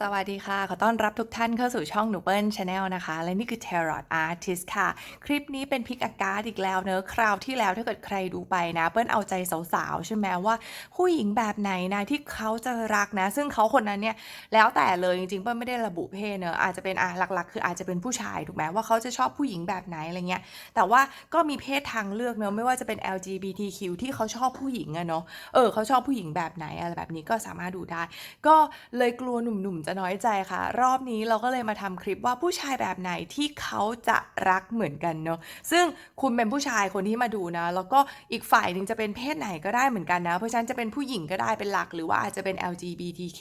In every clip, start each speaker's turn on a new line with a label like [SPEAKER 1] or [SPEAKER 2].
[SPEAKER 1] สวัสดีค่ะ ขอต้อนรับทุกท่านเข้าสู่ช่องหนูเปิ้ลชาแนลนะคะ และนี่คือ Tarot Artist ค่ะ คลิปนี้เป็นพิกอากาศอีกแล้วเนอะคราวที่แล้วถ้าเกิดใครดูไปนะ เปิ้ลเอาใจสาวๆ ใช่ไหมว่าผู้หญิงแบบไหนนะที่เขาจะรักนะ ซึ่งเขาคนนั้นเนี่ย แล้วแต่เลยจริงๆ เปิ้ลไม่ได้ระบุเพศเนอะอาจจะเป็นอะหลักๆ คืออาจจะเป็นผู้ชายถูกไหมว่าเขาจะชอบผู้หญิงแบบไหนอะไรเงี้ยแต่ว่าก็มีเพศทางเลือกเนอะไม่ว่าจะเป็น LGBTQ ที่เขาชอบผู้หญิงอะเนาะเออเขาชอบผู้หญิงแบบไหนอะไรแบบนี้ก็สามารถดูได้ ก็เลยกลัวหนุ่มๆจะน้อยใจค่ะ รอบนี้เราก็เลยมาทำคลิปว่าผู้ชายแบบไหนที่เขาจะรักเหมือนกันเนาะซึ่งคุณเป็นผู้ชายคนที่มาดูนะ แล้วก็อีกฝ่ายหนึ่งจะเป็นเพศไหนก็ได้เหมือนกันนะ เพราะฉะนั้นจะเป็นผู้หญิงก็ได้เป็นหลัก หรือว่าอาจจะเป็น LGBTQ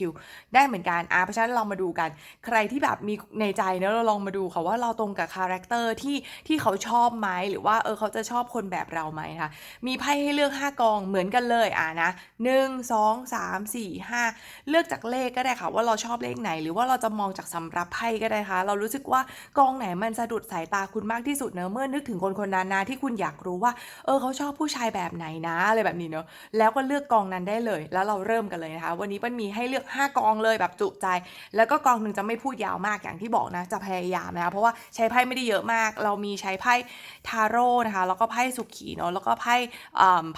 [SPEAKER 1] ได้เหมือนกันอะเพราะฉะนั้นเรามาดูกัน ใครที่แบบมีในใจเนอะเราลองมาดูค่ะว่าเราตรงกับคาแรคเตอร์ที่ที่เขาชอบไหมหรือว่าเออเขาจะชอบคนแบบเราไหมคะมีไพ่ให้เลือก 5 กองเหมือนกันเลยอะนะหนึ่งสองสามสี่ห้าเลือกจากเลขก็ได้ค่ะว่าเราชอบเลขไหน หรือว่าเราจะมองจากสำรับไพ่ก็ได้ค่ะเรารู้สึกว่ากองไหนมันสะดุดสายตาคุณมากที่สุดเนอะเมื่อนึกถึงคนคนนั้นนะที่คุณอยากรู้ว่า เออเขาชอบผู้ชายแบบไหนนะอะไรแบบนี้เนอะแล้วก็เลือกกองนั้นได้เลย แล้วเราเริ่มกันเลยนะคะ วันนี้มันมีให้เลือก 5 กองเลยแบบจุใจ แล้วก็กองหนึ่งจะไม่พูดยาวมากอย่างที่บอกนะจะพยายามนะคะเพราะว่าใช้ไพ่ไม่ได้เยอะมาก เรามีใช้ไพ่ทาโร่นะคะแล้วก็ไพ่สุขีเนาะแล้วก็ไพ่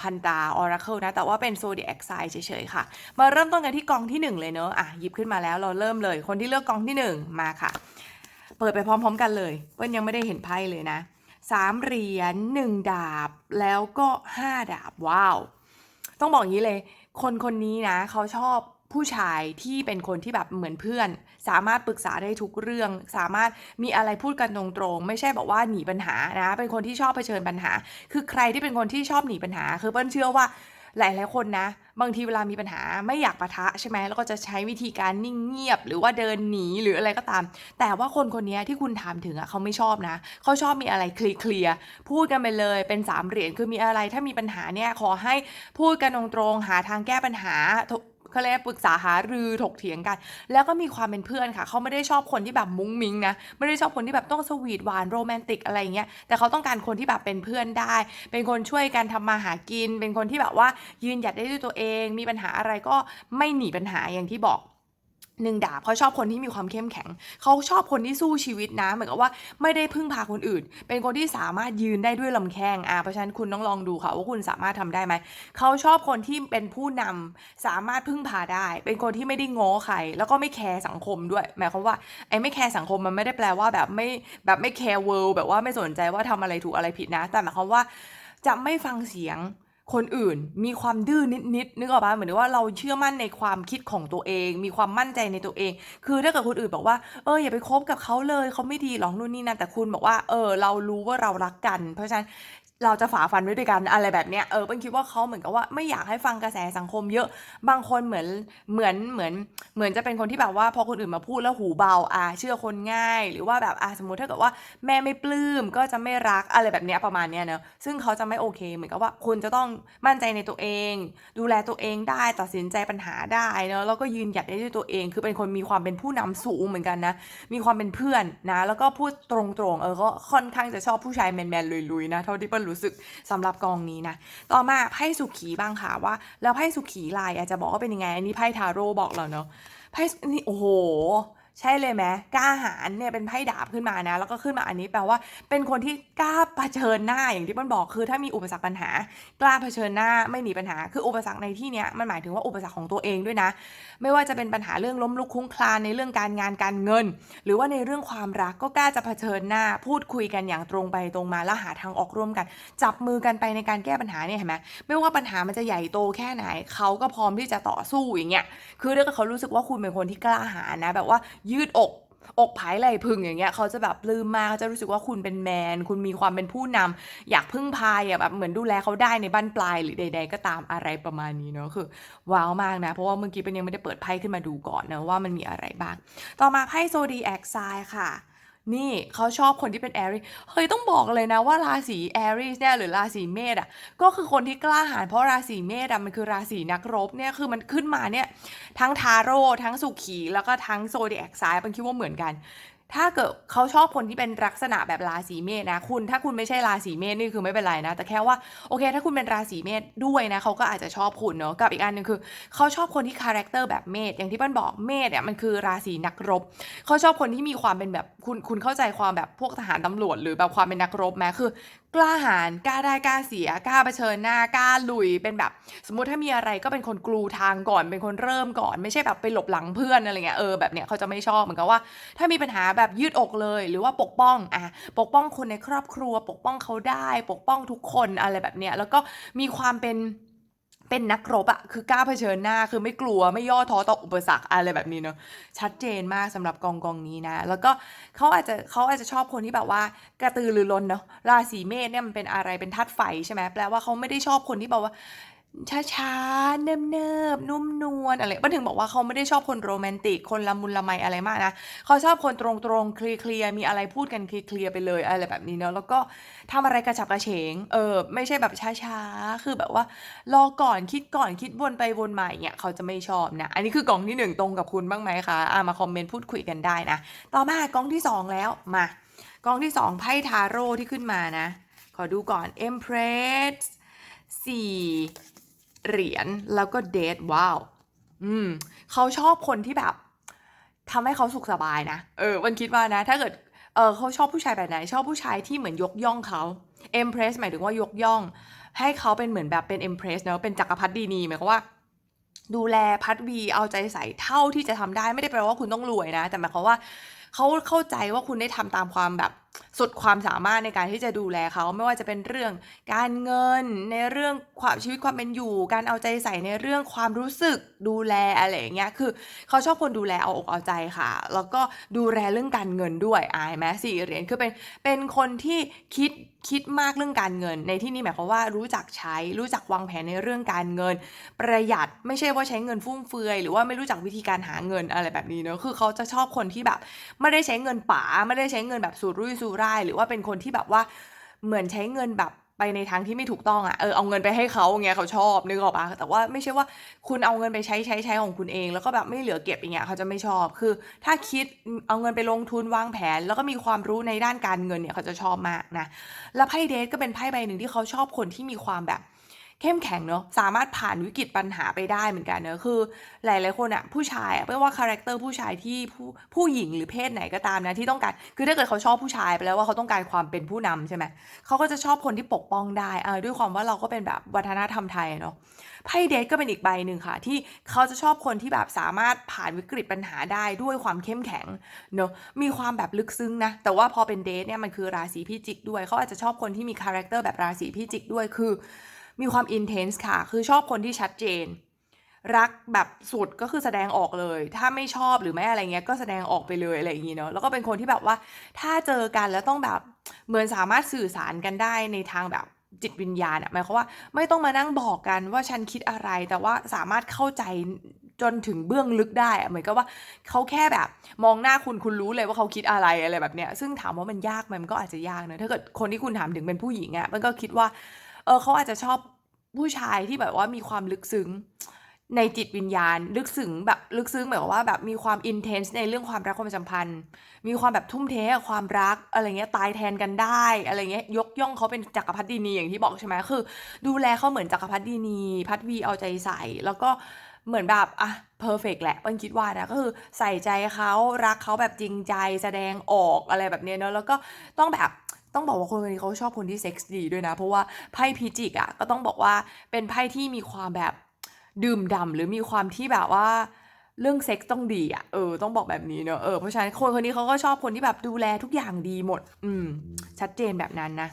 [SPEAKER 1] พันตาออราเคิลนะแต่ว่าเป็นโซเดียกไซเฉยๆค่ะ มาเริ่มต้นกันที่กองที่ 1 เลยเนอะอะหยิบขึ้นมาแล้วเราเริ่มเลย คนที่เลือกกองที่ 1 มาค่ะ เปิดไปพร้อม ๆ กันเลยเปิ้ลยังไม่ได้เห็นไพ่เลยนะสามเหรียญหนึ่งดาบแล้วก็ห้าดาบว้าว ต้องบอกอย่างนี้เลย คนคนนี้นะ เขาชอบผู้ชายที่เป็นคนที่แบบเหมือนเพื่อน สามารถปรึกษาได้ทุกเรื่อง สามารถมีอะไรพูดกันตรงๆ ไม่ใช่แบบว่าหนีปัญหานะ เป็นคนที่ชอบเผชิญปัญหา คือใครที่เป็นคนที่ชอบหนีปัญหา คือเปิ้ลเชื่อว่า หลาย ๆ คนนะ บางทีเวลามีปัญหาไม่อยากปะทะใช่ไหมแล้วก็จะใช้วิธีการนิ่งเงียบ หรือว่าเดินหนีหรืออะไรก็ตาม แต่ว่าคนคนนี้ที่คุณถามถึงอะเขาไม่ชอบนะ เขาชอบมีอะไรเคลียร์พูดกันไปเลยเป็นสามเหรียญคือมีอะไรถ้ามีปัญหาเนี่ยขอให้พูดกันตรงๆหาทางแก้ปัญหา เขาเรียกปรึกษาหารือถกเถียงกัน แล้วก็มีความเป็นเพื่อนค่ะ เขาไม่ได้ชอบคนที่แบบมุ้งมิ้งนะ ไม่ได้ชอบคนที่แบบต้องสวีทหวานโรแมนติกอะไรเงี้ย แต่เขาต้องการคนที่แบบเป็นเพื่อนได้ เป็นคนช่วยกันทำมาหากิน เป็นคนที่แบบว่ายืนหยัดได้ด้วยตัวเอง มีปัญหาอะไรก็ไม่หนีปัญหาอย่างที่บอก หนึ่งดาบเขาะชอบคนที่มีความเข้มแข็ง เขาชอบคนที่สู้ชีวิตนะ เหมือนกับว่าไม่ได้พึ่งพาคนอื่น เป็นคนที่สามารถยืนได้ด้วยลำแข้งอะเพราะฉะนั้นคุณต้องลองดูค่ะว่าคุณสามารถทำได้ไหม เขาชอบคนที่เป็นผู้นำสามารถพึ่งพาได้ เป็นคนที่ไม่ได้ง้อใคร แล้วก็ไม่แคร์สังคมด้วย หมายความว่าไอ้ไม่แคร์สังคมมันไม่ได้แปลว่าแบบไม่แบบไม่แคร์เวิลด์แบบว่าไม่สนใจว่าทำอะไรถูกอะไรผิดนะ แต่หมายความว่าจะไม่ฟังเสียง คนอื่นมีความดื้อนิดๆนึกออกปะเหมือนว่าเราเชื่อมั่นในความคิดของตัวเอง มีความมั่นใจในตัวเอง คือถ้าเกิดคนอื่นบอกว่าเอออย่าไปคบกับเขาเลยเขาไม่ดีหรอกนู่นนี่นั่นแต่คุณบอกว่า เออ เรารู้ว่าเรารักกัน เพราะฉะนั้น เราจะฝ่าฟันไว้ด้วยกันอะไรแบบเนี้ยเออเป็นคิดว่าเขาเหมือนกับว่าไม่อยากให้ฟังกระแสสังคมเยอะบางคนเหมือนเหมือนเหมือนเหมือนจะเป็นคนที่แบบว่าพอคนอื่นมาพูดแล้วหูเบาอะเชื่อคนง่าย หรือว่าแบบอะสมมติถ้าเกิดว่าแม่ไม่ปลื้มก็จะไม่รักอะไรแบบเนี้ยประมาณเนี้ยเนอะซึ่งเขาจะไม่โอเค เหมือนกับว่าคุณจะต้องมั่นใจในตัวเอง ดูแลตัวเองได้ตัดสินใจปัญหาได้เนอะแล้วก็ยืนหยัดได้ด้วยตัวเอง คือเป็นคนมีความเป็นผู้นำสูงเหมือนกันนะมีความเป็นเพื่อนนะแล้วก็พูดตรงๆเออก็ค่อนข้างจะชอบผู้ชายแมนๆลุยๆนะเท่าที่เปิ้ลรู้สึกสำหรับกองนี้นะ ต่อมาไพ่สุขีบ้างค่ะว่า แล้วไพ่สุขีลายอาจจะบอกว่าเป็นยังไง อันนี้ไพ่ทาโร่บอกเราเนาะไพ่นี่โอ้โห ใช่เลยไหมกล้าหาญเนี่ยเป็นไพ่ดาบขึ้นมานะ แล้วก็ขึ้นมาอันนี้แปลว่าเป็นคนที่กล้าเผชิญหน้าอย่างที่เปิ้ลบอกคือ ถ้ามีอุปสรรคปัญหา กล้าเผชิญหน้าไม่หนีปัญหา คืออุปสรรคในที่เนี้ยมันหมายถึงว่าอุปสรรคของตัวเองด้วยนะ ไม่ว่าจะเป็นปัญหาเรื่องล้มลุกคลุ้งคลานในเรื่องการงานการเงิน หรือว่าในเรื่องความรักก็กล้าจะเผชิญหน้า พูดคุยกันอย่างตรงไปตรงมาแล้วหาทางออกร่วมกัน จับมือกันไปในการแก้ปัญหาเนี่ยเห็นไหมไม่ว่าปัญหามันจะใหญ่โตแค่ไหนเขาก็พร้อมที่จะต่อสู้อย่างเงี้ยคือถ้าเดเขารู้สึกว่าคุณเป็นคนที่กล้าหาญนะแบบว่ายืดอกอกผายไหลพึงอย่างเงี้ยเขาจะแบบลืมมากเขาจะรู้สึกว่าคุณเป็นแมน คุณมีความเป็นผู้นำอยากพึ่งพาอยากแบบเหมือนดูแลเขาได้ในบ้านปลายหรือใด ๆ ก็ตามอะไรประมาณนี้เนาะคือว้าวมากนะ เพราะว่าเมื่อกี้เป็นยังไม่ได้เปิดไพ่ขึ้นมาดูก่อนนะว่ามันมีอะไรบ้าง ต่อมาไพ่โซดีแอคไซค่ะ นี่เขาชอบคนที่เป็นแอรีเฮ้ยต้องบอกเลยนะว่าราศีแอรีสเนี่ยหรือราศีเมษอะก็คือคนที่กล้าหาญเพราะราศีเมษอะมันคือราศีนักรบเนี่ยคือมันขึ้นมาเนี่ยทั้งทาโร่ทั้งสุขีแล้วก็ทั้งโซดีแอคไซมันคิดว่าเหมือนกัน ถ้าเกิดเขาชอบคนที่เป็นลักษณะแบบราศีเมษนะคุณ ถ้าคุณไม่ใช่ราศีเมษนี่คือไม่เป็นไรนะ แต่แค่ว่าโอเค ถ้าคุณเป็นราศีเมษด้วยนะเขาก็อาจจะชอบคุณเนาะกับอีกอันหนึ่งคือเขาชอบคนที่คาแรคเตอร์แบบเมษอย่างที่เปิ้ลบอกเมษเนี่ยมันคือราศีนักรบเขาชอบคนที่มีความเป็นแบบคุณคุณเข้าใจความแบบพวกทหารตำรวจ หรือแบบความเป็นนักรบไหมคือกล้าหาญกล้าได้กล้าเสียกล้าเผชิญหน้ากล้าลุยเป็นแบบ สมมติถ้ามีอะไรก็เป็นคนกลูทางก่อนเป็นคนเริ่มก่อน ไม่ใช่แบบไปหลบหลังเพื่อนอะไรเงี้ยเออแบบเนี้ยเขาจะไม่ชอบเหมือนกับว่า ถ้ามีปัญหาแบบยืดอกเลย หรือว่าปกป้องอะปกป้องคนในครอบครัว ปกป้องเขาได้ ปกป้องทุกคนอะไรแบบเนี้ยแล้วก็มีความเป็น เป็นนักรบอะคือกล้าเผชิญหน้าคือไม่กลัวไม่ย่อท้อต่ออุปสรรคอะไรแบบนี้เนาะชัดเจนมากสำหรับกองกองนี้นะ แล้วก็เขาอาจจะเขาอาจจะชอบคนที่แบบว่ากระตือรือร้นเนาะราศีเมษเนี่ยมันเป็นอะไรเป็นธาตุไฟใช่ไหมแปลว่าเขาไม่ได้ชอบคนที่แบบว่า ช้าๆ เนิบๆ นุ่มนวลอะไรป้าถึงบอกว่าเขาไม่ได้ชอบคนโรแมนติก คนละมุนละไมอะไรมากนะ เขาชอบคนตรงๆ เคลียร์ๆ มีอะไรพูดกันเคลียร์ๆ ไปเลยอะไรแบบนี้เนาะ แล้วก็ทำอะไรกระฉับกระเฉง เออ ไม่ใช่แบบช้าๆ คือแบบว่า รอก่อนคิดก่อนคิดวนไปวนมาอย่างเงี้ยเขาจะไม่ชอบนะ อันนี้คือกล่องที่หนึ่งตรงกับคุณบ้างไหมคะอ่ามาคอมเมนต์พูดคุยกันได้นะ ต่อมากล่องที่สองแล้ว มากล่องที่สองไพ่ทาโร่ที่ขึ้นมานะ ขอดูก่อน Empress สี่ เหรียญแล้วก็เดทว้าว อืมเขาชอบคนที่แบบทำให้เขาสุขสบายนะ เออวันคิดว่านะ ถ้าเกิด เออเขาชอบผู้ชายแบบไหน ชอบผู้ชายที่เหมือนยกย่องเขา Empress หมายถึงว่ายกย่อง ให้เขาเป็นเหมือนแบบเป็น Empress เนอะเป็นจักรพรรดินีหมายความว่าดูแลพัดวีเอาใจใส่เท่าที่จะทำได้ไม่ได้แปลว่าคุณต้องรวยนะ แต่หมายความว่าเขาเข้าใจว่าคุณได้ทำตามความแบบ สุดความสามารถในการที่จะดูแลเขาไม่ว่าจะเป็นเรื่องการเงินในเรื่องความชีวิตความเป็นอยู่ การเอาใจใส่ในเรื่องความรู้สึกดูแลอะไรอย่างเงี้ยคือเขาชอบคนดูแลเอาอกเอาใจค่ะ แล้วก็ดูแลเรื่องการเงินด้วยอายไหมสี่เหรียญคือเป็นเป็นคนที่คิดคิดมากเรื่องการเงิน ในที่นี้หมายความว่ารู้จักใช้รู้จักวางแผนในเรื่องการเงิน ประหยัดไม่ใช่ว่าใช้เงินฟุ่มเฟือย หรือว่าไม่รู้จักวิธีการหาเงินอะไรแบบนี้เนอะคือเขาจะชอบคนที่แบบ ไม่ได้ใช้เงินป๋าไม่ได้ใช้เงินแบบสูรุ่ยสูร่ายหรือว่าเป็นคนที่แบบว่าเหมือนใช้เงินแบบไปในทางที่ไม่ถูกต้องอะ่ะ เออเอาเงินไปให้เขาเงี้ยเขาชอบนึกออกปะแต่ว่าไม่ใช่ว่าคุณเอาเงินไปใช้ใช้ใช้ของคุณเอง แล้วก็แบบไม่เหลือเก็บอย่างเงี้ยเขาจะไม่ชอบ คือ ถ้าคิดเอาเงินไปลงทุนวางแผน แล้วก็มีความรู้ในด้านการเงินเนี่ยเขาจะชอบมากนะ แล้วไพ่เดทก็เป็นไพ่ใบหนึ่งที่เขาชอบคนที่มีความแบบ เข้มแข็งเนาะสามารถผ่านวิกฤตปัญหาไปได้เหมือนกันเนอะคือหลายๆคนอะผู้ชายอะไม่ว่าคาแรคเตอร์ผู้ชายที่ผู้ผู้หญิงหรือเพศไหนก็ตามนะที่ต้องการคือถ้าเกิดเขาชอบผู้ชายไปแล้วว่าเขาต้องการความเป็นผู้นำใช่ไหมเขาก็จะชอบคนที่ปกป้องได้เออด้วยความว่าเราก็เป็นแบบวัฒนธรรมไทยเนาะไพ่เดทก็เป็นอีกใบหนึ่งค่ะ ที่เขาจะชอบคนที่แบบสามารถผ่านวิกฤตปัญหาได้ด้วยความเข้มแข็งเนาะมีความแบบลึกซึ้งนะแต่ว่าพอเป็นเดทเนี่ยมันคือราศีพิจิกด้วยเขาอาจจะชอบคนที่มีคาแรคเตอร์แบบราศีพิจิกด้วยคือ มีความอินเทนส์ค่ะ คือชอบคนที่ชัดเจน รักแบบสุดก็คือแสดงออกเลย ถ้าไม่ชอบหรือไม่อะไรเงี้ยก็แสดงออกไปเลยอะไรอย่างงี้เนาะแล้วก็เป็นคนที่แบบว่าถ้าเจอกันแล้วต้องแบบเหมือนสามารถสื่อสารกันได้ในทางแบบจิตวิญญาณอะหมายความว่าไม่ต้องมานั่งบอกกันว่าฉันคิดอะไร แต่ว่าสามารถเข้าใจจนถึงเบื้องลึกได้อะเหมือนกับว่าเขาแค่แบบ มองหน้าคุณคุณรู้เลยว่าเขาคิดอะไรอะไรแบบเนี้ยซึ่งถามว่ามันยากไหมมันก็อาจจะยากเนะถ้าเกิดคนที่คุณถามถึงเป็นผู้หญิงอะมันก็คิดว่า เออเขาอาจจะชอบผู้ชายที่แบบว่ามีความลึกซึ้งในจิตวิญญาณ ลึกซึ้งแบบลึกซึ้งแบบว่าแบบมีความอินเทนส์ในเรื่องความรักความสัมพันธ์ มีความแบบทุ่มเทกับความรักอะไรเงี้ยตายแทนกันได้อะไรเงี้ยยกย่องเขาเป็นจักรพรรดินีอย่างที่บอกใช่ไหมคือ ดูแลเขาเหมือนจักรพรรดินีพัดวีเอาใจใส่ แล้วก็เหมือนแบบอะเพอร์เฟกแหละปันคิดว่านะก็คือใส่ใจเขารักเขาแบบจริงใจแสดงออกอะไรแบบเนี้ยเนอะแล้วก็ต้องแบบ ต้องบอกว่าคนคนนี้เขาชอบคนที่เซ็กซ์ดีด้วยนะ เพราะว่าไพ่พิจิกอะก็ต้องบอกว่าเป็นไพ่ที่มีความแบบดื่มด่ำหรือมีความที่แบบว่าเรื่องเซ็กซ์ต้องดีอะเออต้องบอกแบบนี้เนอะเออเพราะฉะนั้นคนคนนี้เขาก็ชอบคนที่แบบดูแลทุกอย่างดีหมด อืมชัดเจนแบบนั้นนะ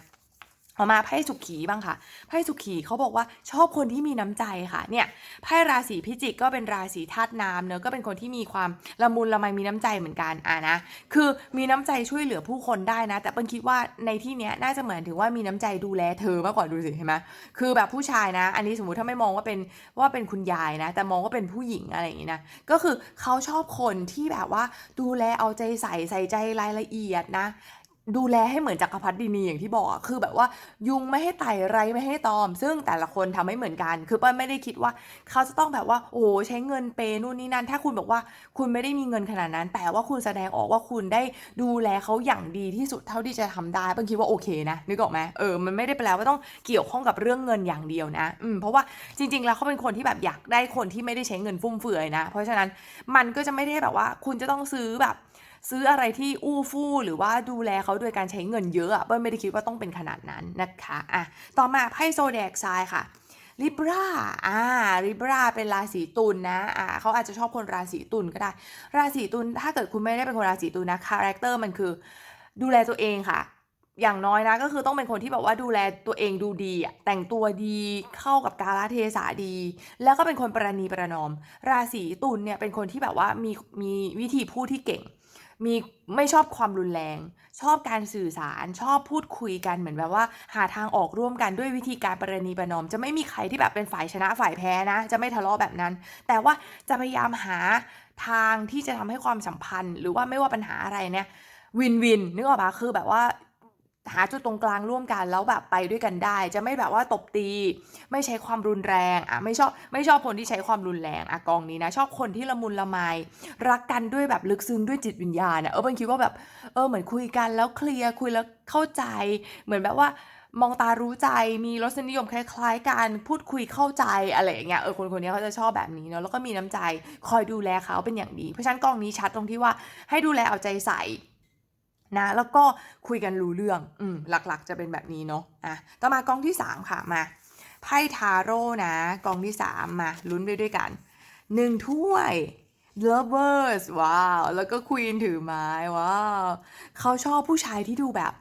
[SPEAKER 1] ออกมาไพ่สุขีบ้างค่ะไพ่สุขีเขาบอกว่าชอบคนที่มีน้ำใจค่ะเนี่ยไพ่ราศีพิจิกก็เป็นราศีธาตุน้ำเนอะก็เป็นคนที่มีความละมุนละไมมีน้ำใจเหมือนกันอะนะคือมีน้ำใจช่วยเหลือผู้คนได้นะ แต่เปิ้ลคิดว่าในที่เนี้ยน่าจะเหมือนถึงว่ามีน้ำใจดูแลเธอมากกว่าดูสิเห็นไหมคือแบบผู้ชายนะ อันนี้สมมติถ้าไม่มองว่าเป็นว่าเป็นคุณยายนะ แต่มองว่าเป็นผู้หญิงอะไรอย่างนี้นะก็คือเขาชอบคนที่แบบว่าดูแลเอาใจใส่ใส่ใจรายละเอียดนะ ดูแลให้เหมือนจักรพรรดินีอย่างที่บอกอะคือแบบว่ายุงไม่ให้ไต่ไรไม่ให้ตอม ซึ่งแต่ละคนทำไม่เหมือนกัน คือเปิ้ลไม่ได้คิดว่า เขาจะต้องแบบว่า โอ้ใช้เงินเปยนู่นนี่นั่น ถ้าคุณบอกว่าคุณไม่ได้มีเงินขนาดนั้นแต่ว่าคุณแสดงออกว่าคุณได้ดูแลเขาอย่างดีที่สุดเท่าที่จะทำได้เปิ้ลคิดว่าโอเคนะนึกออกไหมเออมันไม่ได้แปลว่าต้องเกี่ยวข้องกับเรื่องเงินอย่างเดียวนะ อืมเพราะว่าจริง ๆ แล้วเขาเป็นคนที่แบบอยากได้คนที่ไม่ได้ใช้เงินฟุ่มเฟือยนะ เพราะฉะนั้นมันก็จะไม่ได้แบบว่า คุณจะต้องซื้อแบบ ซื้ออะไรที่อู้ฟู่หรือว่าดูแลเขาโดยการใช้เงินเยอะเปิ้ลไม่ได้คิดว่าต้องเป็นขนาดนั้นนะคะอะต่อมาไพ่โซเดกซายค่ะลิบราอ่าลิบราเป็นราศีตุลนะอ่าเขาอาจจะชอบคนราศีตุลก็ได้ ราศีตุลถ้าเกิดคุณไม่ได้เป็นคนราศีตุลนะคาแรคเตอร์มันคือดูแลตัวเองค่ะ อย่างน้อยนะก็คือต้องเป็นคนที่แบบว่าดูแลตัวเองดูดีอะแต่งตัวดีเข้ากับกาลเทศะดี แล้วก็เป็นคนประนีประนอม ราศีตุลเนี่ยเป็นคนที่แบบว่ามีมีวิธีพูดที่เก่ง มีไม่ชอบความรุนแรง ชอบการสื่อสาร ชอบพูดคุยกันเหมือนแบบว่า หาทางออกร่วมกันด้วยวิธีการประนีประนอม จะไม่มีใครที่แบบเป็นฝ่ายชนะฝ่ายแพ้นะ จะไม่ทะเลาะแบบนั้น แต่ว่าจะพยายามหาทางที่จะทำให้ความสัมพันธ์ หรือว่าไม่ว่าปัญหาอะไรเนี่ยวินวินนึกออกปะคือแบบว่า หาจุดตรงกลางร่วมกันแล้วแบบไปด้วยกันได้ จะไม่แบบว่าตบตี ไม่ใช้ความรุนแรงอะไม่ชอบไม่ชอบคนที่ใช้ความรุนแรงอะกองนี้นะ ชอบคนที่ละมุนละไมรักกันด้วยแบบลึกซึ้งด้วยจิตวิญญาณอะเออมันคิดว่าแบบเออเหมือนคุยกันแล้วเคลียร์คุยแล้วเข้าใจ เหมือนแบบว่ามองตารู้ใจมีรสนิยมคล้ายๆกันพูดคุยเข้าใจอะไรอย่างเงี้ยเออคนคนนี้เขาจะชอบแบบนี้เนาะแล้วก็มีน้ำใจคอยดูแลเขาเป็นอย่างดี เพราะฉะนั้นกองนี้ชัดตรงที่ว่าให้ดูแลเอาใจใส่ นะแล้วก็คุยกันรู้เรื่องอืมหลักๆจะเป็นแบบนี้เนาะอะต่อมากองที่ 3 ค่ะมาไพ่ทาโร่นะ กองที่ 3 มาลุ้นไปด้วยกันหนึ่งถ้วย lovers ว้าว แล้วก็ควีนถือไม้ ว้าว เขาชอบผู้ชายที่ดูแบบ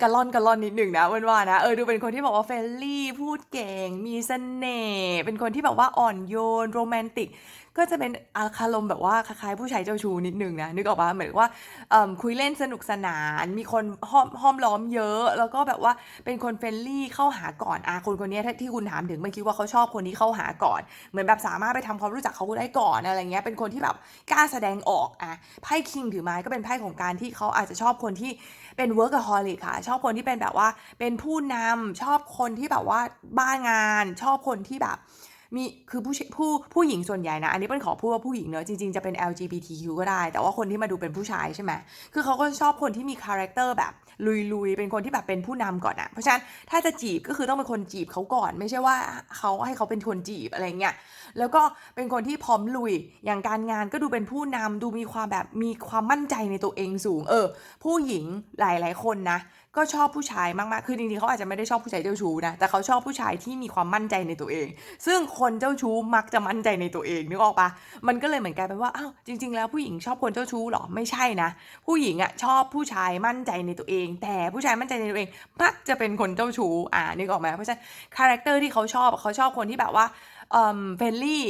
[SPEAKER 1] กะล่อนกะล่อนนิดหนึ่งนะเว้นว่านะเออดูเป็นคนที่บอกว่าเฟรนลี่พูดเก่ง มีเสน่ห์เป็นคนที่แบบว่าอ่อนโยนโรแมนติก ก็จะเป็นอารมณ์แบบว่าคล้ายๆผู้ชายเจ้าชู้นิดหนึ่งนะนึกออกปะเหมือนว่าคุยเล่นสนุกสนาน มีคนห้อมห้อมล้อมเยอะ แล้วก็แบบว่าเป็นคนเฟรนลี่เข้าหาก่อนอะคนคนนี้ที่คุณถามถึงไม่คิดว่าเขาชอบคนที่เข้าหาก่อน เหมือนแบบสามารถไปทำความรู้จักเขาได้ก่อนอะไรเงี้ยเป็นคนที่แบบกล้าแสดงออกอะไพ่คิงถือไม้ก็เป็นไพ่ของการที่เขาอาจจะชอบคนที่เป็น workaholic ค่ะชอบคนที่เป็นแบบว่าเป็นผู้นำชอบคนที่แบบว่าบ้างาน ชอบคนที่แบบมีคือผู้ผู้ผู้หญิงส่วนใหญ่นะ อันนี้เป็นขอพูดว่าผู้หญิงเนอะจริงๆจะเป็น LGBTQ ก็ได้ แต่ว่าคนที่มาดูเป็นผู้ชายใช่ไหมคือเขาก็ชอบคนที่มีคาแรคเตอร์แบบลุยๆ เป็นคนที่แบบเป็นผู้นำก่อนอะเพราะฉะนั้นถ้าจะจีบก็คือต้องเป็นคนจีบเขาก่อน ไม่ใช่ว่าเขาให้เขาเป็นคนจีบอะไรเงี้ยแล้วก็เป็นคนที่พร้อมลุยอย่างการงานก็ดูเป็นผู้นำดูมีความแบบมีความมั่นใจในตัวเองสูง เออ ผู้หญิงหลายๆคนนะ ก็ชอบผู้ชายมากๆ คือจริงๆเขาอาจจะไม่ได้ชอบผู้ชายเจ้าชู้นะ แต่เขาชอบผู้ชายที่มีความมั่นใจในตัวเอง ซึ่งคนเจ้าชู้มักจะมั่นใจในตัวเองนึกออกปะมันก็เลยเหมือนกลายเป็นว่า อ้าว จริง ๆ แล้วผู้หญิงชอบคนเจ้าชู้หรอ ไม่ใช่นะ ผู้หญิงอะชอบผู้ชายมั่นใจในตัวเอง แต่ผู้ชายมั่นใจในตัวเองมักจะเป็นคนเจ้าชู้ อ่านึกออกไหมเพราะฉะนั้นคาแรคเตอร์ที่เขาชอบเขาชอบคนที่แบบว่าเอ่อเฟรนลี่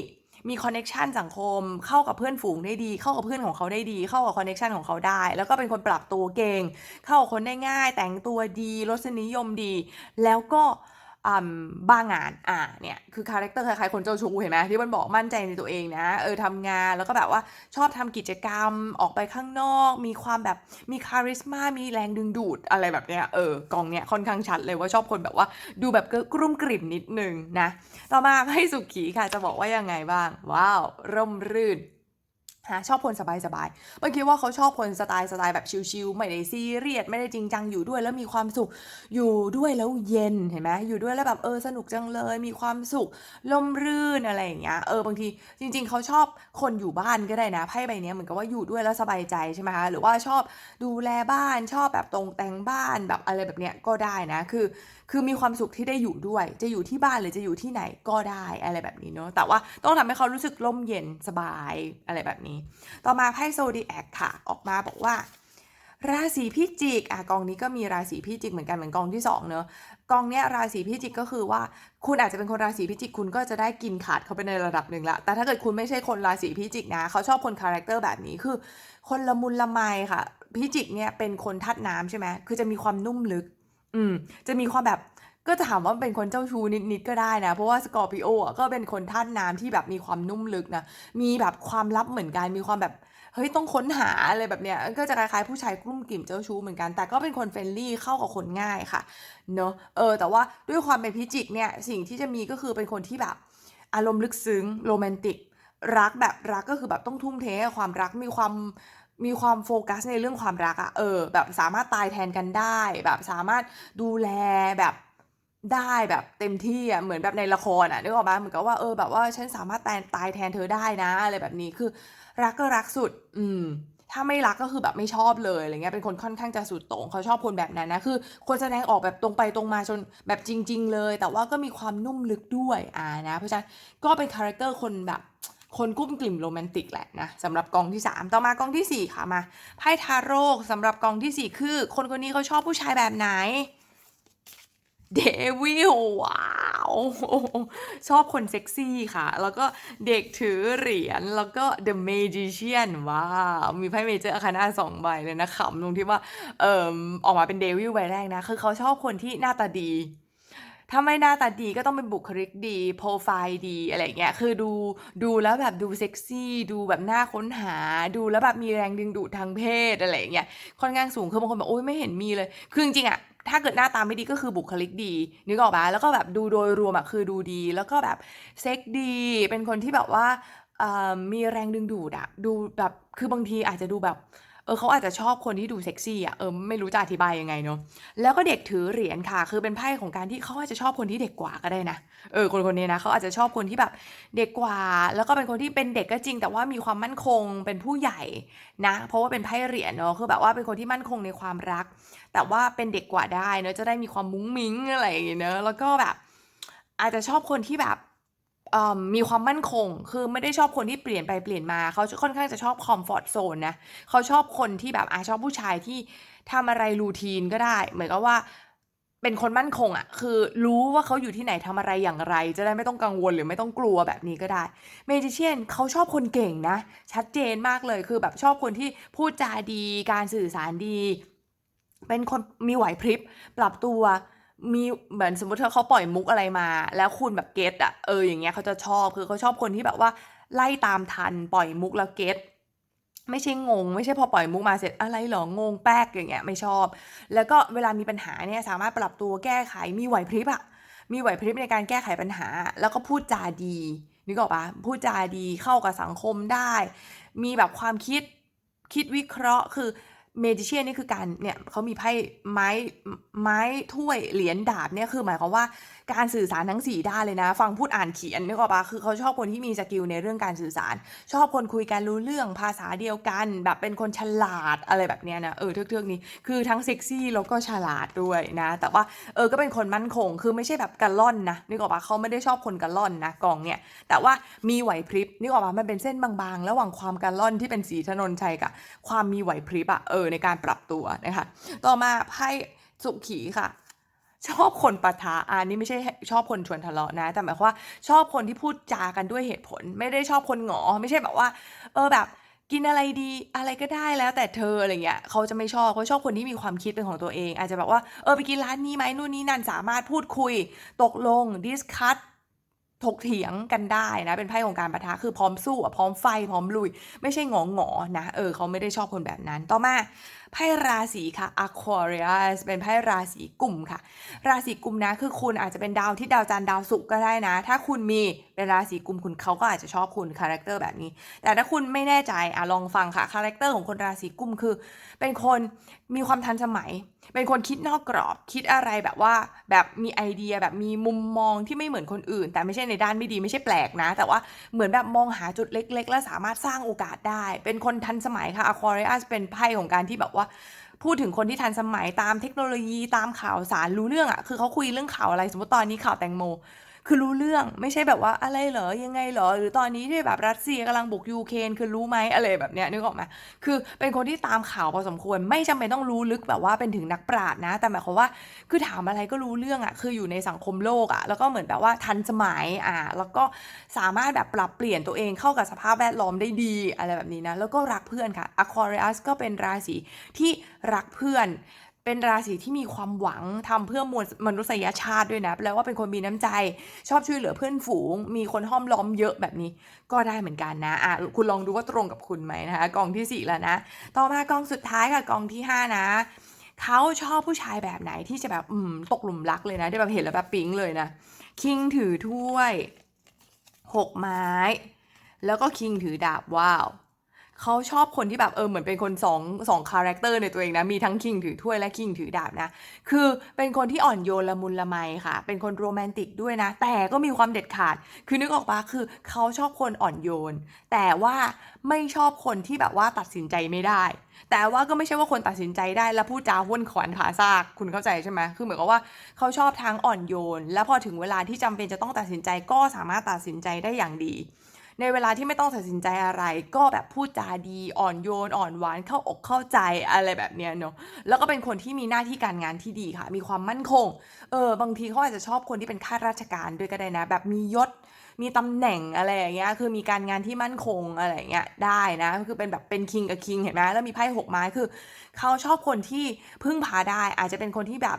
[SPEAKER 1] มีคอนเน็ชันสังคม เข้ากับเพื่อนฝูงได้ดี เข้ากับเพื่อนของเขาได้ดี เข้ากับคอนเน็ชันของเขาได้ แล้วก็เป็นคนปรับตัวเก่ง เข้ากับคนได้ง่าย แต่งตัวดีรสนิยมดี แล้วก็ บ้างานอ่าเนี่ยคือคาแรคเตอร์คล้ายๆคนเจ้าชู้เห็นไหมที่มันบอกมั่นใจในตัวเองนะเออทำงานแล้วก็แบบว่าชอบทำกิจกรรมออกไปข้างนอก มีความแบบมีคาริสมามีแรงดึงดูดอะไรแบบเนี้ยเออกองเนี้ยค่อนข้างชัดเลยว่าชอบคนแบบว่าดูแบบกรุ่มกริ่มนิดนึงนะ ต่อมาไพ่สุขีค่ะจะบอกว่ายังไงบ้าง ว้าว ร่มรื่น ฮะชอบคนสบายสบายๆเมื่อกี้ว่าเขาชอบคนสไตล์สไตล์แบบชิลๆไม่ได้ซีเรียสไม่ได้จริงจังอยู่ด้วยแล้วมีความสุขอยู่ด้วยแล้วเย็นเห็นไหมอยู่ด้วยแล้วแบบเออสนุกจังเลย มีความสุขลมรื่นอะไรอย่างเงี้ยเออบางทีจริง ๆ เขาชอบคนอยู่บ้านก็ได้นะไพ่ใบนี้เหมือนกับว่าอยู่ด้วยแล้วสบายใจใช่ไหมคะหรือว่าชอบดูแลบ้านชอบแบบตรงแต่งบ้านแบบอะไรแบบเนี้ยก็ได้นะคือ คือมีความสุขที่ได้อยู่ด้วย จะอยู่ที่บ้านหรือจะอยู่ที่ไหนก็ได้อะไรแบบนี้เนาะแต่ว่าต้องทำให้เขารู้สึกร่มเย็นสบายอะไรแบบนี้ ต่อมาไพ่โซดีแอคค่ะ ออกมาบอกว่า ราศีพิจิกอะกองนี้ก็มีราศีพิจิกเหมือนกันเหมือนกองที่สองเนอะกองเนี้ยราศีพิจิกก็คือว่า คุณอาจจะเป็นคนราศีพิจิกคุณก็จะได้กินขาดเขาไปในระดับหนึ่งละแต่ถ้าเกิดคุณไม่ใช่คนราศีพิจิกนะเขาชอบคนคาแรคเตอร์แบบนี้คือ คนละมุนละไมค่ะพิจิกเนี่ยเป็นคนธาตุน้ำใช่ไหมคือจะมีความนุ่มลึก อืม จะมีความแบบก็จะถามว่าเป็นคนเจ้าชู้นิดๆก็ได้นะ เพราะว่าสกอร์ปิโออะก็เป็นคนธาตุน้ำที่แบบมีความนุ่มลึกนะ มีแบบความลับเหมือนกัน มีความแบบเฮ้ยต้องค้นหาอะไรแบบเนี้ย ก็จะคล้ายๆผู้ชายกลุ้มกลิ่มเจ้าชู้เหมือนกัน แต่ก็เป็นคนเฟรนลี่เข้ากับคนง่ายค่ะ เนอะเออ แต่ว่าด้วยความเป็นพิจิกเนี่ย สิ่งที่จะมีก็คือเป็นคนที่แบบ อารมณ์ลึกซึ้งโรแมนติกรักแบบรักก็คือแบบต้องทุ่มเทความรักมีความ มีความโฟกัสในเรื่องความรักอะเออ แบบสามารถตายแทนกันได้ แบบสามารถดูแลแบบได้แบบเต็มที่อะเหมือนแบบในละครอะนึกออกปะเหมือนกับว่าเออแบบว่าฉันสามารถตายตายแทนเธอได้นะอะไรแบบนี้คือ รักก็รักสุด อืม ถ้าไม่รักก็คือแบบไม่ชอบเลยอะไรเงี้ยเป็นคนค่อนข้างจะสุดโต่งเขาชอบคนแบบนั้นนะคือ คนแสดงออกแบบตรงไปตรงมาจนแบบจริง ๆ เลย แต่ว่าก็มีความนุ่มลึกด้วยอ่านะ เพราะฉะนั้นก็เป็นคาแรคเตอร์คนแบบ คนกุ้มกลิ่มโรแมนติกแหละนะสำหรับกองที่ 3 ต่อมากองทีสี่4 ค่ะมาไพ่ทาโร่สำหรับกองทีสี่ 4 คือ คนคนนี้เขาชอบผู้ชายแบบไหนเดวิลว้าวชอบคนเซ็กซี่ค่ะ แล้วก็เด็กถือเหรียญแล้วก็ The Magician ว้าวมีไพ่เมเจอร์อคาน่าสองใบเลยนะขำตรงที่ว่าเอ่อออกมาเป็นเดวิลใบแรกนะ คือเขาชอบคนที่หน้าตาดี ถ้าไม่หน้าตาดีก็ต้องเป็นบุคลิกดี โปรไฟล์ดีอะไรเงี้ย คือดูดูแล้วแบบดูเซ็กซี่ ดูแบบน่าค้นหา ดูแล้วแบบมีแรงดึงดูดทางเพศอะไรเงี้ย ค่อนข้างสูง คือบางคนแบบโอ๊ยไม่เห็นมีเลย คือจริงๆอะถ้าเกิดหน้าตาไม่ดีก็คือบุคลิกดี นึกออกปะแล้วก็แบบดูโดยรวมอะคือดูดี แล้วก็แบบเซ็กดี เป็นคนที่แบบว่ามีแรงดึงดูดอะดูแบบ คือบางทีอาจจะดูแบบ เออเขาอาจจะชอบคนที่ดูเซ็กซี่อะเออไม่รู้จะอธิบายยังไงเนาะแล้วก็เด็กถือเหรียญค่ะ คือเป็นไพ่ของการที่เขาอาจจะชอบคนที่เด็กกว่าก็ได้นะเออคนคนนี้นะเขาอาจจะชอบคนที่แบบเด็กกว่า แล้วก็เป็นคนที่เป็นเด็กก็จริง แต่ว่ามีความมั่นคงเป็นผู้ใหญ่นะ เพราะว่าเป็นไพ่เหรียญเนาะคือแบบว่าเป็นคนที่มั่นคงในความรัก แต่ว่าเป็นเด็กกว่าได้เนาะจะได้มีความมุ้งมิ้งอะไรอย่างเงี้ยเนอะแล้วก็แบบ อาจจะชอบคนที่แบบ เอ่อ มีความมั่นคง คือไม่ได้ชอบคนที่เปลี่ยนไปเปลี่ยนมา เขาค่อนข้างจะชอบคอมฟอร์ตโซนนะ เขาชอบคนที่แบบอาชอบผู้ชายที่ทำอะไรรูทีนก็ได้ เหมือนกับว่าเป็นคนมั่นคงอะ่ะ คือรู้ว่าเขาอยู่ที่ไหนทำอะไรอย่างไร จะได้ไม่ต้องกังวลหรือไม่ต้องกลัวแบบนี้ก็ได้ เมจิเชียนเขาชอบคนเก่งนะ ชัดเจนมากเลย คือแบบชอบคนที่พูดจาดี การสื่อสารดี เป็นคนมีไหวพริบ ปรับตัว มีเหมือนสมมติถ้าเขาปล่อยมุกอะไรมา แล้วคุณแบบเก็ตอะเอออย่างเงี้ยเขาจะชอบคือเขาชอบคนที่แบบว่าไล่ตามทันปล่อยมุกแล้วเก็ตไม่ใช่งง ไม่ใช่พอปล่อยมุกมาเสร็จอะไรหรองงแป๊กอย่างเงี้ยไม่ชอบ แล้วก็เวลามีปัญหาเนี่ยสามารถปรับตัวแก้ไขมีไหวพริบอะมีไหวพริบในการแก้ไขปัญหา แล้วก็พูดจาดีนึกออกปะพูดจาดีเข้ากับสังคมได้ มีแบบความคิดคิดวิเคราะห์คือ เมจิเชียนนี่คือการเนี่ยเขามีไพ่ไม้ไม้ถ้วยเหรียญดาบเนี่ยคือหมายความว่า การสื่อสารทั้งสี่ด้านเลยนะ ฟังพูดอ่านเขียนนึกออกปะคือเขาชอบคนที่มีสกิลในเรื่องการสื่อสาร ชอบคนคุยกันรู้เรื่องภาษาเดียวกัน แบบเป็นคนฉลาดอะไรแบบเนี้ยนะเออเทือกๆนี้คือทั้งเซ็กซี่แล้วก็ฉลาดด้วยนะ แต่ว่าเออก็เป็นคนมั่นคงคือไม่ใช่แบบกันล่อนนะนึกออกปะเขาไม่ได้ชอบคนกันล่อนนะกองเนี่ยแต่ว่ามีไหวพริบนึกออกปะมันเป็นเส้นบางๆ ระหว่างความกันล่อนที่เป็นสีถนนชัยกับความมีไหวพริบอะเออในการปรับตัวนะคะต่อมาไพ่สุขีค่ะ ชอบคนปะทะอันนี้ไม่ใช่ชอบคนชวนทะเลาะนะ แต่หมายความว่าชอบคนที่พูดจากันด้วยเหตุผล ไม่ได้ชอบคนหงอ ไม่ใช่แบบว่า เออแบบกินอะไรดีอะไรก็ได้แล้วแต่เธออะไรเงี้ยเขาจะไม่ชอบเขาชอบคนที่มีความคิดเป็นของตัวเอง อาจจะแบบว่าเออไปกินร้านนี้ไหมนู่นนี่นั่นสามารถพูดคุย ตกลงดิสคัตถกเถียงกันได้นะ เป็นไพ่ของการปะทะคือพร้อมสู้อะพร้อมไฟพร้อมลุย ไม่ใช่หงอหงอนะเออเขาไม่ได้ชอบคนแบบนั้น ต่อมาไพ่ราศีค่ะ Aquarius เป็นไพ่ราศีกลุ่มค่ะ ราศีกลุ่มนะคือคุณอาจจะเป็นดาวที่ดาวจันทร์ดาวศุกร์ก็ได้นะ ถ้าคุณมีเป็นราศีกลุ่มคุณเขาก็อาจจะชอบคุณคาแรคเตอร์แบบนี้ แต่ถ้าคุณไม่แน่ใจอะลองฟังค่ะคาแรคเตอร์ของคนราศีกลุ่มคือ เป็นคนมีความทันสมัย เป็นคนคิดนอกกรอบ คิดอะไรแบบว่าแบบมีไอเดียแบบมีมุมมองที่ไม่เหมือนคนอื่น แต่ไม่ใช่ในด้านไม่ดีไม่ใช่แปลกนะ แต่ว่าเหมือนแบบมองหาจุดเล็ก ๆ และสามารถสร้างโอกาสได้ เป็นคนทันสมัยค่ะ Aquarius เป็นไพ่ของการที่แบบว่าพูดถึงคนที่ทันสมัยตามเทคโนโลยีตามข่าวสารรู้เรื่องอะคือเขาคุยเรื่องข่าวอะไร สมมติตอนนี้ข่าวแตงโม คือรู้เรื่องไม่ใช่แบบว่าอะไรเหรอยังไงเหรอ หรือตอนนี้ที่แบบรัสเซียกำลังบุกยูเครนคือรู้ไหมอะไรแบบเนี้ยนึกออกไหมคือเป็นคนที่ตามข่าวพอสมควร ไม่จำเป็นต้องรู้ลึกแบบว่าเป็นถึงนักปราชญ์นะ แต่หมายความว่าคือถามอะไรก็รู้เรื่องอะคืออยู่ในสังคมโลกอะแล้วก็เหมือนแบบว่าทันสมัยอะแล้วก็สามารถแบบปรับเปลี่ยนตัวเองเข้ากับสภาพแวดล้อมได้ดีอะไรแบบนี้นะแล้วก็รักเพื่อนค่ะ Aquarius ก็เป็นราศีที่รักเพื่อน เป็นราศีที่มีความหวังทำเพื่อมวลมนุษยชาติด้วยนะแปลว่าเป็นคนมีน้ำใจ ชอบช่วยเหลือเพื่อนฝูง มีคนห้อมล้อมเยอะแบบนี้ ก็ได้เหมือนกันนะอะคุณลองดูว่าตรงกับคุณไหมนะคะกองที่สี่แล้วนะ ต่อมากองสุดท้ายค่ะกองที่ห้านะเขาชอบผู้ชายแบบไหนที่จะแบบอืมตกหลุมรักเลยนะที่แบบเห็นแล้วแบบปิ๊งเลยนะคิงถือถ้วยหกไม้ แล้วก็คิงถือดาบว้าว เขาชอบคนที่แบบเออเหมือนเป็นคนสองสองคาแรคเตอร์ในตัวเองนะ มีทั้งคิงถือถ้วยและคิงถือดาบนะ คือเป็นคนที่อ่อนโยนละมุนละไมค่ะ เป็นคนโรแมนติกด้วยนะ แต่ก็มีความเด็ดขาด คือนึกออกปะคือเขาชอบคนอ่อนโยน แต่ว่าไม่ชอบคนที่แบบว่าตัดสินใจไม่ได้ แต่ว่าก็ไม่ใช่ว่าคนตัดสินใจได้แล้วพูดจาห้วนขวานผาซากคุณเข้าใจใช่ไหมคือเหมือนกับว่าเขาชอบทั้งอ่อนโยน แล้วพอถึงเวลาที่จำเป็นจะต้องตัดสินใจก็สามารถตัดสินใจได้อย่างดี ในเวลาที่ไม่ต้องตัดสินใจอะไร ก็แบบพูดจาดีอ่อนโยนอ่อนหวานเข้าอกเข้าใจอะไรแบบเนี้ยเนาะแล้วก็เป็นคนที่มีหน้าที่การงานที่ดีค่ะ มีความมั่นคงเออบางทีเขาอาจจะชอบคนที่เป็นข้าราชการด้วยก็ได้นะ แบบมียศมีตำแหน่งอะไรอย่างเงี้ย คือมีการงานที่มั่นคงอะไรอย่างเงี้ยได้นะ คือเป็นแบบเป็นคิงกับคิงเห็นไหมแล้วมีไพ่หกไม้คือ เขาชอบคนที่พึ่งพาได้ อาจจะเป็นคนที่แบบ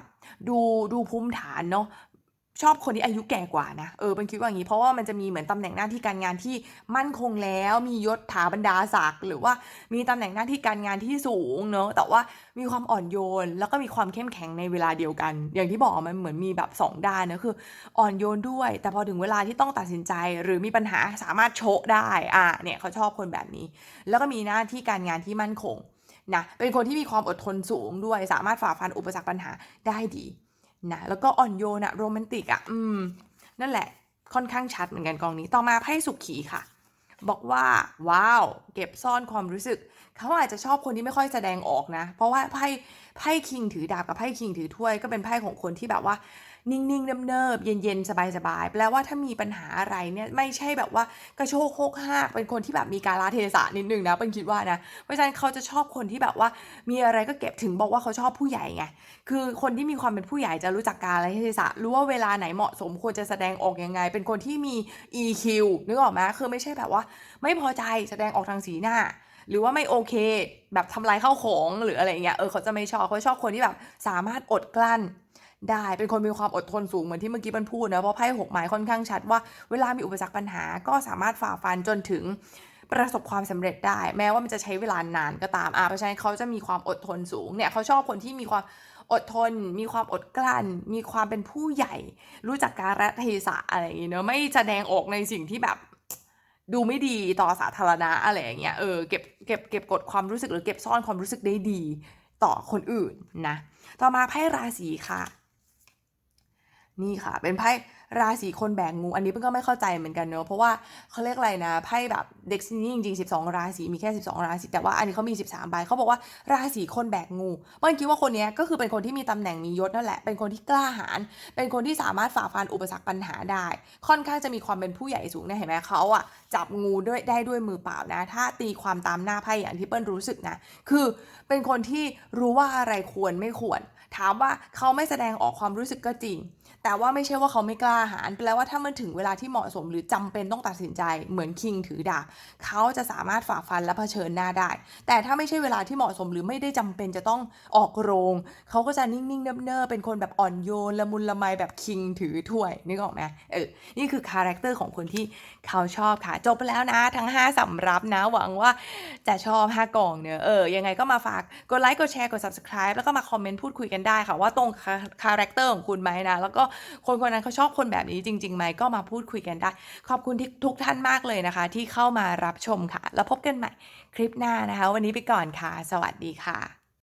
[SPEAKER 1] ดูดูภูมิฐานเนาะ ชอบคนที่อายุแก่กว่านะเออเป็นคิดว่าอย่างนี้เพราะว่ามันจะมีเหมือนตำแหน่งหน้าที่การงานที่มั่นคงแล้ว มียศถาบรรดาศักดิ์หรือว่ามีตำแหน่งหน้าที่การงานที่สูงเนาะแต่ว่ามีความอ่อนโยน แล้วก็มีความเข้มแข็งในเวลาเดียวกัน อย่างที่บอกมันเหมือนมีแบบสองด้านนะคือ อ่อนโยนด้วย แต่พอถึงเวลาที่ต้องตัดสินใจ หรือมีปัญหาสามารถโชะได้อะเนี่ยเขาชอบคนแบบนี้ แล้วก็มีหน้าที่การงานที่มั่นคงนะเป็นคนที่มีความอดทนสูงด้วย สามารถฝ่าฟันอุปสรรคปัญหาได้ดี นะแล้วก็อ่อนโยนอะโรแมนติกอะอืม นั่นแหละค่อนข้างชัดเหมือนกันกองนี้ต่อมาไพ่สุขีค่ะ บอกว่า ว้าว เก็บซ่อนความรู้สึก เขาอาจจะชอบคนที่ไม่ค่อยแสดงออกนะ เพราะว่าไพ่ไพ่คิงถือดาบกับไพ่คิงถือถ้วยก็เป็นไพ่ของคนที่แบบว่า นิ่งๆเนิบๆเย็นๆ สบายๆ แปลว่าถ้ามีปัญหาอะไรเนี่ยไม่ใช่แบบว่ากระโชกโคกหักเป็นคนที่แบบมีการลเทศะนิดนึงนะเป็นคิดว่านะเพราะฉะนั้นเขาจะชอบคนที่แบบว่ามีอะไรก็เก็บถึงบอกว่าเขาชอบผู้ใหญ่ไงคือคนที่มีความเป็นผู้ใหญ่จะรู้จักการละเทศะรู้ว่าเวลาไหนเหมาะสมควรจะแสดงออกยังไง เป็นคนที่มี EQ นึกออกไหมคือไม่ใช่แบบว่า ไม่พอใจแสดงออกทางสีหน้าหรือว่าไม่โอเคแบบทำลายข้าวของหรืออะไรเงี้ยเออเขาจะไม่ชอบเขาชอบคนที่แบบสามารถอดกลั้น ได้เป็นคนมีความอดทนสูงเหมือนที่เมื่อกี้มันพูดนะเพราะไพ่หกไม้ค่อนข้างชัดว่าเวลามีอุปสรรคปัญหาก็สามารถฝ่าฟันจนถึงประสบความสำเร็จได้ แม้ว่ามันจะใช้เวลานานก็ตามอะเพราะฉะนั้นเขาจะมีความอดทนสูงเนี่ยเขาชอบคนที่มีความอดทน มีความอดกลั้น มีความเป็นผู้ใหญ่ รู้จักการระเทศะอะไรอย่างเงี้ยเนอะไม่แสดงออกในสิ่งที่แบบดูไม่ดีต่อสาธารณะอะไรอย่างเงี้ยเออเก็บเก็บเก็บกดความรู้สึกหรือเก็บซ่อนความรู้สึกได้ดีต่อคนอื่นนะ ต่อมาไพ่ราศีค่ะ นี่ค่ะ เป็นไพ่ ราศีคนแบกงู อันนี้เพิ่งก็ไม่เข้าใจเหมือนกันเนอะเพราะว่าเขาเรียกอะไรนะไพ่แบบเด็กนี่จริงๆ 12 ราศีมีแค่ 12 ราศีแต่ว่าอันนี้เขามี 13ใบเขาบอกว่าราศีคนแบกงูเปิ้ลคิดว่าคนนี้ก็คือเป็นคนที่มีตำแหน่งมียศนั่นแหละเป็นคนที่กล้าหาญเป็นคนที่สามารถฝ่าฟันอุปสรรคปัญหาได้ ค่อนข้างจะมีความเป็นผู้ใหญ่สูงนะเห็นไหมเขาอะจับงูด้วยได้ด้วยมือเปล่านะ ถ้าตีความตามหน้าไพ่อย่างที่เปิ้ลรู้สึกนะคือเป็นคนที่รู้ว่าอะไรควรไม่ควร ถามว่าเขาไม่แสดงออกความรู้สึกก็จริง แต่ว่าไม่ใช่ว่าเขาไม่กล้าหาญแปลว่าถ้ามันถึงเวลาที่เหมาะสม หรือจำเป็นต้องตัดสินใจเหมือนคิงถือดาบเขาจะสามารถฝ่าฟันและเผชิญหน้าได้ แต่ถ้าไม่ใช่เวลาที่เหมาะสมหรือไม่ได้จำเป็นจะต้องออกโรง เขาก็จะนิ่งๆเนิบๆเป็นคนแบบอ่อนโยนละมุนละไมแบบคิงถือถ้วยนึกออกไหมเออนี่คือคาแรคเตอร์ของคนที่เขาชอบค่ะ จบไปแล้วนะ ทั้ง 5สำรับนะหวังว่าจะชอบ 5กล่องเนอะเออยังไงก็มาฝากกดไลค์กดแชร์กด subscribe แล้วก็มาคอมเมนต์พูดคุยกันได้ค่ะว่าตรงคาแรคเตอร์ของคุณไหมนะแล้วก็คนคนนั้นเขาชอบคนแบบนี้จริงๆไหมก็มาพูดคุยกันได้ ขอบคุณที่ทุกท่านมากเลยนะคะ ที่เข้ามารับชมค่ะ แล้วพบกันใหม่คลิปหน้านะคะ วันนี้ไปก่อนค่ะ สวัสดีค่ะ